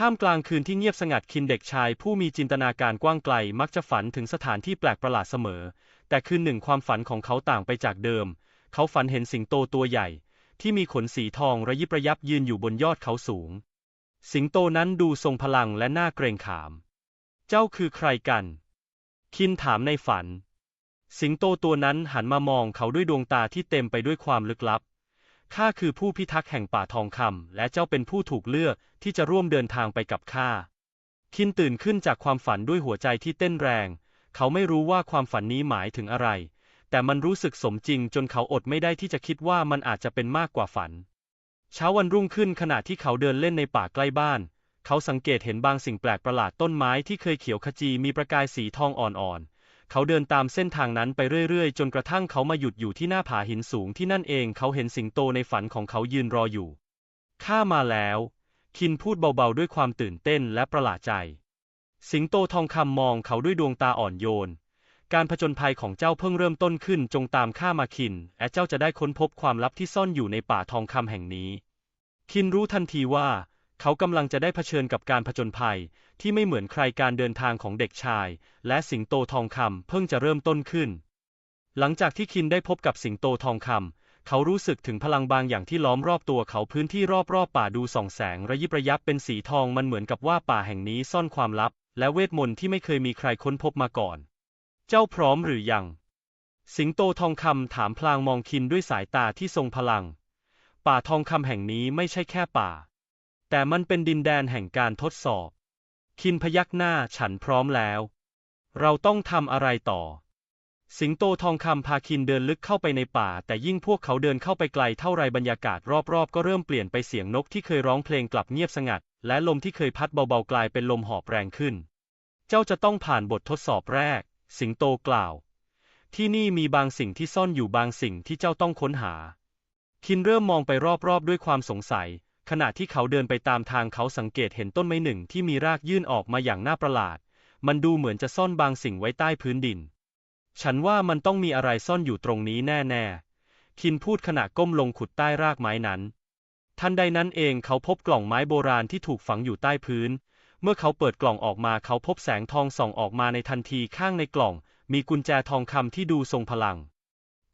ท่ามกลางคืนที่เงียบสงัดคินเด็กชายผู้มีจินตนาการกว้างไกลมักจะฝันถึงสถานที่แปลกประหลาดเสมอ แต่คืนหนึ่งความฝันของเขาต่างไปจากเดิม เขาฝันเห็นสิงโตตัวใหญ่ ที่มีขนสีทองระยิบระยับยืนอยู่บนยอดเขาสูง สิงโตนั้นดูทรงพลังและน่าเกรงขาม เจ้าคือใครกัน คินถามในฝัน สิงโตตัวนั้นหันมามองเขาด้วยดวงตาที่เต็มไปด้วยความลึกลับ ข้าคือผู้พิทักษ์แห่งป่าทองคำ และเจ้าเป็นผู้ถูกเลือกที่จะร่วมเดินทางไปกับข้า คินตื่นขึ้นจากความฝันด้วยหัวใจที่เต้นแรง เขาไม่รู้ว่าความฝันนี้หมายถึงอะไร แต่มันรู้สึกสมจริงจนเขาอดไม่ได้ที่จะคิดว่ามันอาจจะเป็นมากกว่าฝัน เช้าวันรุ่งขึ้นขณะที่เขาเดินเล่นในป่าใกล้บ้าน เขาสังเกตเห็นบางสิ่งแปลกประหลาดต้นไม้ที่เคยเขียวขจีมีประกายสีทองอ่อนๆ เขาเดินตามเส้นทางนั้นไปเรื่อยๆ จนกระทั่งเขามาหยุดอยู่ที่หน้าผาหินสูงที่นั่นเองเขาเห็นสิงโตในฝันของเขายืนรออยู่ ข้ามาแล้ว คินพูดเบาๆด้วยความตื่นเต้นและประหลาดใจ สิงโตทองคำมองเขาด้วยดวงตาอ่อนโยน การผจญภัยของเจ้าเพิ่งเริ่มต้นขึ้นจงตามข้ามาคิน และเจ้าจะได้ค้นพบความลับที่ซ่อนอยู่ในป่าทองคำแห่งนี้ คินรู้ทันทีว่า เขากำลังจะได้เผชิญกับการผจญภัย ที่ไม่เหมือนใครการเดินทางของเด็กชาย และสิงโตทองคำเพิ่งจะเริ่มต้นขึ้น หลังจากที่คินได้พบกับสิงโตทองคำเขารู้สึกถึงพลังบางอย่างที่ล้อมรอบตัวเขาพื้นที่รอบๆป่าดูส่องแสงระยิบระยับเป็นสีทองมันเหมือนกับว่าป่าแห่งนี้ซ่อนความลับ และเวทมนต์ที่ไม่เคยมีใครค้นพบมาก่อน เจ้าพร้อมหรือยัง สิงโตทองคำถามพลางมองคินด้วยสายตาที่ทรงพลัง ป่าทองคำแห่งนี้ไม่ใช่แค่ป่า แต่มันเป็นดินแดนแห่งการทดสอบ คินพยักหน้าฉันพร้อมแล้ว เราต้องทำอะไรต่อ สิงโตทองคำพาคินเดินลึกเข้าไปในป่า แต่ยิ่งพวกเขาเดินเข้าไปไกลเท่าไรบรรยากาศรอบๆ ก็เริ่มเปลี่ยนไปเสียงนกที่เคยร้องเพลงกลับเงียบสงัด และลมที่เคยพัดเบาๆกลายเป็นลมหอบแรงขึ้น เจ้าจะต้องผ่านบททดสอบแรก สิงโตกล่าว ที่นี่มีบางสิ่งที่ซ่อนอยู่บางสิ่งที่เจ้าต้องค้นหา คินเริ่มมองไปรอบๆด้วยความสงสัย ขณะที่เขาเดินไปตามทางเขาสังเกตเห็นต้นไม้หนึ่งที่มีรากยื่นออกมาอย่างน่าประหลาด มันดูเหมือนจะซ่อนบางสิ่งไว้ใต้พื้นดิน ฉันว่ามันต้องมีอะไรซ่อนอยู่ตรงนี้แน่ๆ คินพูดขณะก้มลงขุดใต้รากไม้นั้น ทันใดนั้นเองเขาพบกล่องไม้โบราณที่ถูกฝังอยู่ใต้พื้น เมื่อเขาเปิดกล่องออกมาเขาพบแสงทองส่องออกมาในทันทีข้างในกล่อง มีกุญแจทองคำที่ดูทรงพลัง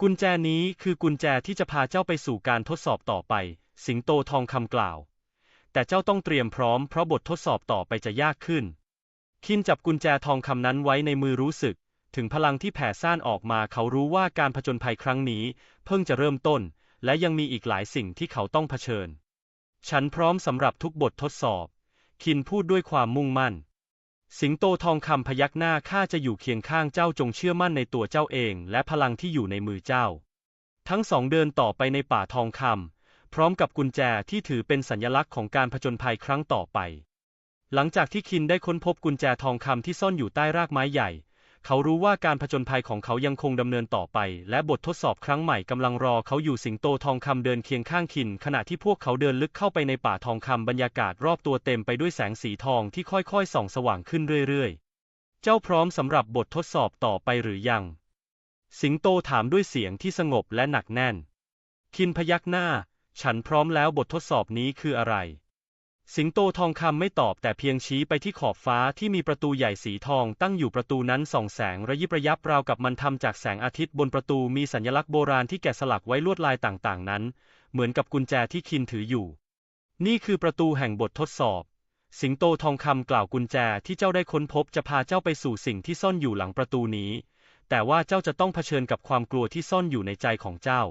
กุญแจนี้คือกุญแจที่จะพาเจ้าไปสู่การทดสอบต่อไป สิงโตทองคำกล่าว แต่เจ้าต้องเตรียมพร้อมเพราะบททดสอบต่อไปจะยากขึ้น คินจับกุญแจทองคำนั้นไว้ในมือรู้สึก ถึงพลังที่แผ่ซ่านออกมาเขารู้ว่าการผจญภัยครั้งนี้ เพิ่งจะเริ่มต้น และยังมีอีกหลายสิ่งที่เขาต้องเผชิญ ฉันพร้อมสำหรับทุกบททดสอบ คินพูดด้วยความมุ่งมั่น สิงโตทองคำพยักหน้าข้าจะอยู่เคียงข้างเจ้าจงเชื่อมั่นในตัวเจ้าเอง และพลังที่อยู่ในมือเจ้า ทั้งสองเดินต่อไปในป่าทองคำ พร้อมกับกุญแจที่ถือเป็นสัญลักษณ์ของการผจญภัยครั้งต่อไป หลังจากที่คินได้ค้นพบกุญแจทองคำที่ซ่อนอยู่ใต้รากไม้ใหญ่ เขารู้ว่าการผจญภัยของเขายังคงดำเนินต่อไป และบททดสอบครั้งใหม่กำลังรอเขาอยู่สิงโตทองคำเดินเคียงข้างคิน ขณะที่พวกเขาเดินลึกเข้าไปในป่าทองคำบรรยากาศรอบตัวเต็มไปด้วยแสงสีทองที่ค่อยๆส่องสว่างขึ้นเรื่อยๆ เจ้าพร้อมสำหรับบททดสอบต่อไปหรือยัง สิงโตถามด้วยเสียงที่สงบและหนักแน่น คินพยักหน้า ฉันพร้อมแล้วบททดสอบนี้คืออะไร สิงโตทองคำไม่ตอบแต่เพียงชี้ไปที่ขอบฟ้าที่มีประตูใหญ่สีทองตั้งอยู่ประตูนั้นส่องแสงระยิบระยับราวกับมันทำจากแสงอาทิตย์บนประตูมีสัญลักษณ์โบราณที่แกะสลักไว้ลวดลายต่างๆ นั้น เหมือนกับกุญแจที่คินถืออยู่ นี่คือประตูแห่งบททดสอบสิงโตทองคำกล่าวกุญแจที่เจ้าได้ค้นพบจะพาเจ้าไปสู่สิ่งที่ซ่อนอยู่หลังประตูนี้ แต่ว่าเจ้าจะต้องเผชิญกับความกลัวที่ซ่อนอยู่ในใจของเจ้า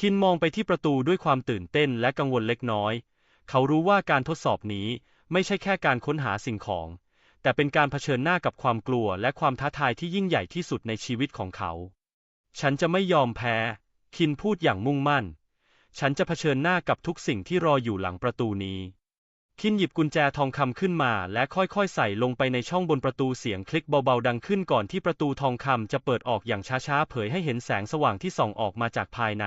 คินมองไปที่ประตูด้วยความตื่นเต้นและกังวลเล็กน้อย เขารู้ว่าการทดสอบนี้ไม่ใช่แค่การค้นหาสิ่งของ แต่เป็นการเผชิญหน้ากับความกลัวและความท้าทายที่ยิ่งใหญ่ที่สุดในชีวิตของเขา ฉันจะไม่ยอมแพ้ คินพูดอย่างมุ่งมั่น ฉันจะเผชิญหน้ากับทุกสิ่งที่รออยู่หลังประตูนี้ คินหยิบกุญแจทองคำขึ้นมาและค่อยๆใส่ลงไปในช่องบนประตูเสียงคลิกเบาๆดังขึ้นก่อนที่ประตูทองคำจะเปิดออกอย่างช้าๆเผยให้เห็นแสงสว่างที่ส่องออกมาจากภายใน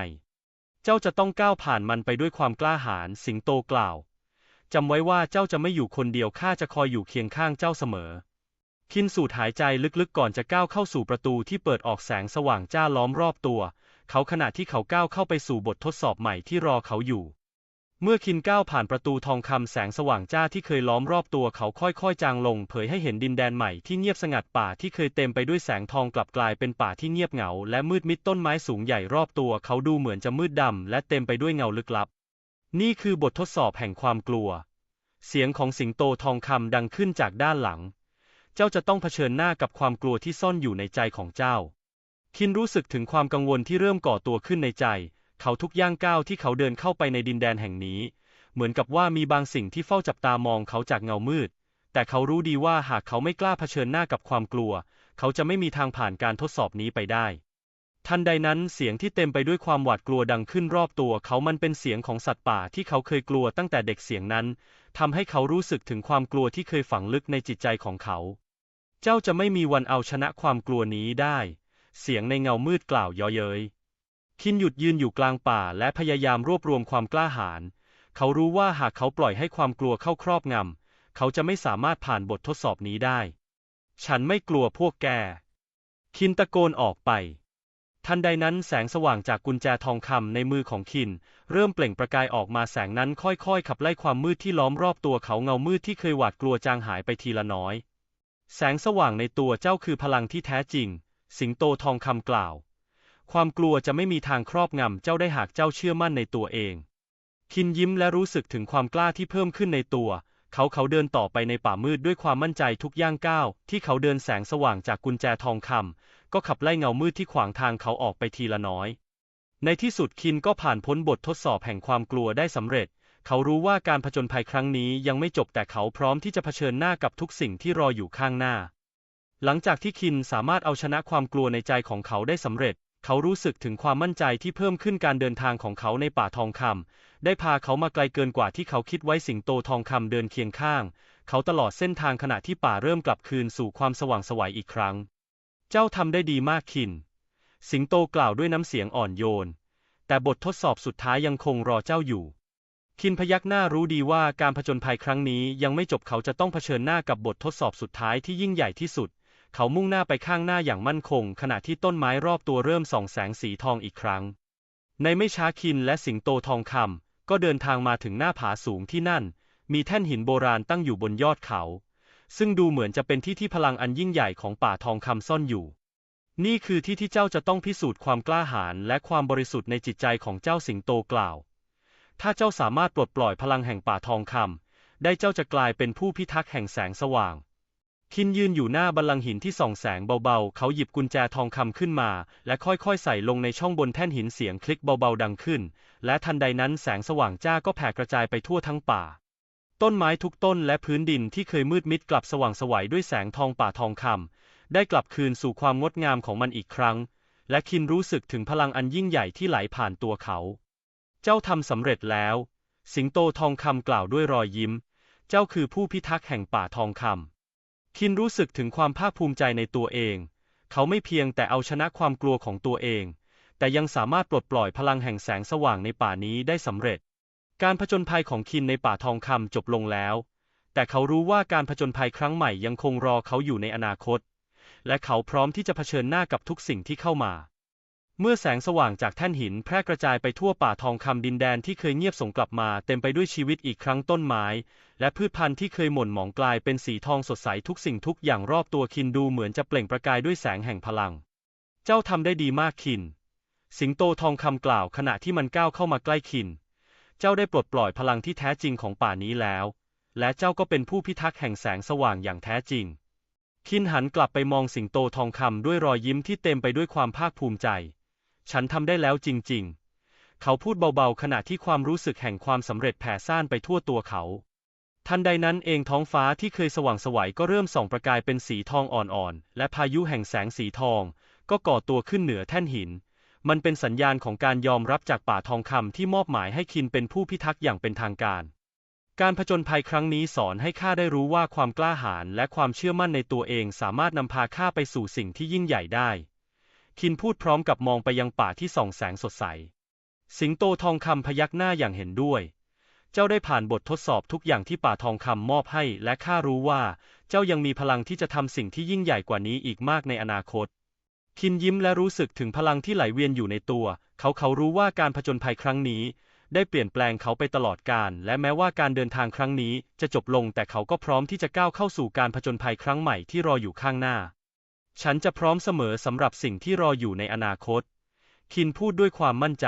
เจ้าจะต้องก้าวผ่านมันไปด้วยความกล้าหาญสิงโตกล่าวจำไว้ว่าเจ้าจะไม่อยู่คนเดียวข้าจะคอยอยู่เคียงข้างเจ้าเสมอ คินสูดหายใจลึกๆก่อนจะก้าวเข้าสู่ประตูที่เปิดออกแสงสว่างจ้าล้อมรอบตัว เขาขณะที่เขาก้าวเข้าไปสู่บททดสอบใหม่ที่รอเขาอยู่ เมื่อคินก้าวผ่านประตูทองคำแสงสว่างจ้าที่เคยล้อมรอบตัวเขาค่อยๆ จางลง เผยให้เห็นดินแดนใหม่ที่เงียบสงัดป่าที่เคยเต็มไปด้วยแสงทองกลับกลายเป็นป่าที่เงียบเหงา และมืดมิดต้นไม้สูงใหญ่รอบตัวเขาดูเหมือนจะมืดดำและเต็มไปด้วยเงาลึกลับ นี่คือบททดสอบแห่งความกลัว เสียงของสิงโตทองคำดังขึ้นจากด้านหลัง เจ้าจะต้องเผชิญหน้ากับความกลัวที่ซ่อนอยู่ในใจของเจ้า คินรู้สึกถึงความกังวลที่เริ่มก่อตัวขึ้นในใจ เขาทุกย่างก้าวที่เขาเดินเข้าไปในดินแดนแห่งนี้ เหมือนกับว่ามีบางสิ่งที่เฝ้าจับตามองเขาจากเงามืด แต่เขารู้ดีว่าหากเขาไม่กล้าเผชิญหน้ากับความกลัว เขาจะไม่มีทางผ่านการทดสอบนี้ไปได้ ทันใดนั้นเสียงที่เต็มไปด้วยความหวาดกลัวดังขึ้นรอบตัวเขามันเป็นเสียงของสัตว์ป่าที่เขาเคยกลัวตั้งแต่เด็กเสียงนั้นทำให้เขารู้สึกถึงความกลัวที่เคยฝังลึกในจิตใจของเขา เจ้าจะไม่มีวันเอาชนะความกลัวนี้ได้ เสียงในเงามืดกล่าวเย่อเย้ย คินหยุดยืนอยู่กลางป่าและพยายามรวบรวมความกล้าหาญ เขารู้ว่าหากเขาปล่อยให้ความกลัวเข้าครอบงำ เขาจะไม่สามารถผ่านบททดสอบนี้ได้ ฉันไม่กลัวพวกแก คินตะโกนออกไป ทันใดนั้นแสงสว่างจากกุญแจทองคำในมือของคิน เริ่มเปล่งประกายออกมาแสงนั้นค่อยๆ ขับไล่ความมืดที่ล้อมรอบตัวเขาเงามืดที่เคยหวาดกลัวจางหายไปทีละน้อย แสงสว่างในตัวเจ้าคือพลังที่แท้จริง สิงโตทองคำกล่าว ความกลัวจะไม่มีทางครอบงำเจ้าได้หากเจ้าเชื่อมั่นในตัวเอง คินยิ้มและรู้สึกถึงความกล้าที่เพิ่มขึ้นในตัว เขาเขาเดินต่อไปในป่ามืดด้วยความมั่นใจทุกย่างก้าว ที่เขาเดินแสงสว่างจากกุญแจทองคำก็ขับไล่เงามืดที่ขวางทางเขาออกไปทีละน้อย ในที่สุดคินก็ผ่านพ้นบททดสอบแห่งความกลัวได้สำเร็จ เขารู้ว่าการผจญภัยครั้งนี้ยังไม่จบแต่เขาพร้อมที่จะเผชิญหน้ากับทุกสิ่งที่รออยู่ข้างหน้า หลังจากที่คินสามารถเอาชนะความกลัวในใจของเขาได้สำเร็จ เขารู้สึกถึงความมั่นใจที่เพิ่มขึ้นการเดินทางของเขาในป่าทองคำได้พาเขามาไกลเกินกว่าที่เขาคิดไว้สิงโตทองคำเดินเคียงข้าง เขาตลอดเส้นทางขณะที่ป่าเริ่มกลับคืนสู่ความสว่างสวัยอีกครั้ง เจ้าทำได้ดีมากคิน สิงโตกล่าวด้วยน้ำเสียงอ่อนโยน แต่บททดสอบสุดท้ายยังคงรอเจ้าอยู่ คินพยักหน้ารู้ดีว่าการผจญภัยครั้งนี้ยังไม่จบเขาจะต้องเผชิญหน้ากับบททดสอบสุดท้ายที่ยิ่งใหญ่ที่สุด เขามุ่งหน้าไปข้างหน้าอย่างมั่นคง ขณะที่ต้นไม้รอบตัวเริ่มส่องแสงสีทองอีกครั้ง ในไม่ช้าคินและสิงโตทองคำก็เดินทางมาถึงหน้าผาสูงที่นั่น มีแท่นหินโบราณตั้งอยู่บนยอดเขา ซึ่งดูเหมือนจะเป็นที่ที่พลังอันยิ่งใหญ่ของป่าทองคำซ่อนอยู่ นี่คือที่ที่เจ้าจะต้องพิสูจน์ความกล้าหาญและความบริสุทธิ์ในจิตใจของเจ้าสิงโตกล่าว ถ้าเจ้าสามารถปลดปล่อยพลังแห่งป่าทองคำได้เจ้าจะกลายเป็นผู้พิทักษ์แห่งแสงสว่าง คินยืนอยู่หน้าบัลลังก์หินที่ส่องแสงเบาๆ เขาหยิบกุญแจทองคำขึ้นมา และค่อยๆ ใส่ลงในช่องบนแท่นหินเสียงคลิกเบาๆดังขึ้น และทันใดนั้นแสงสว่างจ้าก็แผ่กระจายไปทั่วทั้งป่า ต้นไม้ทุกต้นและพื้นดินที่เคยมืดมิดกลับสว่างสวัยด้วยแสงทองป่าทองคำได้กลับคืนสู่ความงดงามของมันอีกครั้ง และคินรู้สึกถึงพลังอันยิ่งใหญ่ที่ไหลผ่านตัวเขา เจ้าทำสำเร็จแล้ว สิงโตทองคำกล่าวด้วยรอยยิ้ม เจ้าคือผู้พิทักษ์แห่งป่าทองคำ คินรู้สึกถึงความภาคภูมิใจในตัวเอง เขาไม่เพียงแต่เอาชนะความกลัวของตัวเอง แต่ยังสามารถปลดปล่อยพลังแห่งแสงสว่างในป่านี้ได้สำเร็จ การผจญภัยของคินในป่าทองคำจบลงแล้ว แต่เขารู้ว่าการผจญภัยครั้งใหม่ยังคงรอเขาอยู่ในอนาคต และเขาพร้อมที่จะเผชิญหน้ากับทุกสิ่งที่เข้ามา เมื่อแสงสว่างจากแท่นหินแพร่กระจายไปทั่วป่าทองคำดินแดนที่เคยเงียบสงกลับมาเต็มไปด้วยชีวิตอีกครั้งต้นไม้ และพืชพันธุ์ที่เคยหม่นหมองกลายเป็นสีทองสดใสทุกสิ่งทุกอย่างรอบตัวคินดูเหมือนจะเปล่งประกายด้วยแสงแห่งพลัง เจ้าทำได้ดีมากคิน สิงโตทองคำกล่าวขณะที่มันก้าวเข้ามาใกล้คิน เจ้าได้ปลดปล่อยพลังที่แท้จริงของป่านี้แล้ว และเจ้าก็เป็นผู้พิทักษ์แห่งแสงสว่างอย่างแท้จริง คินหันกลับไปมองสิงโตทองคำด้วยรอยยิ้มที่เต็มไปด้วยความภาคภูมิใจ ฉันทำได้แล้วจริง ๆ เขาพูดเบาๆ ขณะที่ความรู้สึกแห่งความสำเร็จแผ่ซ่านไปทั่วตัวเขา ทันใดนั้นเองท้องฟ้าที่เคยสว่างสวัยก็เริ่มส่องประกายเป็นสีทองอ่อนๆ และพายุแห่งแสงสีทอง ก็ก่อตัวขึ้นเหนือแท่นหิน มันเป็นสัญญาณของการยอมรับจากป่าทองคำที่มอบหมายให้คินเป็นผู้พิทักษ์อย่างเป็นทางการการผจญภัยครั้งนี้สอนให้ข้าได้รู้ว่าความกล้าหาญและความเชื่อมั่นในตัวเองสามารถนำพาข้าไปสู่สิ่งที่ยิ่งใหญ่ได้ คินพูดพร้อมกับมองไปยังป่าที่ส่องแสงสดใส สิงโตทองคำพยักหน้าอย่างเห็นด้วย เจ้าได้ผ่านบททดสอบทุกอย่างที่ป่าทองคำมอบให้ และข้ารู้ว่า เจ้ายังมีพลังที่จะทำสิ่งที่ยิ่งใหญ่กว่านี้อีกมากในอนาคต คินยิ้มและรู้สึกถึงพลังที่ไหลเวียนอยู่ในตัว เขาเขารู้ว่าการผจญภัยครั้งนี้ ได้เปลี่ยนแปลงเขาไปตลอดกาลและแม้ว่าการเดินทางครั้งนี้จะจบลง แต่เขาก็พร้อมที่จะก้าวเข้าสู่การผจญภัยครั้งใหม่ที่รออยู่ข้างหน้า ฉันจะพร้อมเสมอสำหรับสิ่งที่รออยู่ในอนาคต คินพูดด้วยความมั่นใจ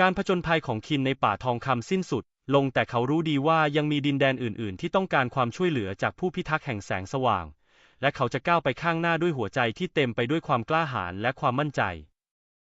การผจญภัยของคินในป่าทองคำสิ้นสุด ลงแต่เขารู้ดีว่ายังมีดินแดนอื่น ๆ ที่ต้องการความช่วยเหลือจากผู้พิทักษ์แห่งแสงสว่าง และเขาจะก้าวไปข้างหน้าด้วยหัวใจที่เต็มไปด้วยความกล้าหาญและความมั่นใจ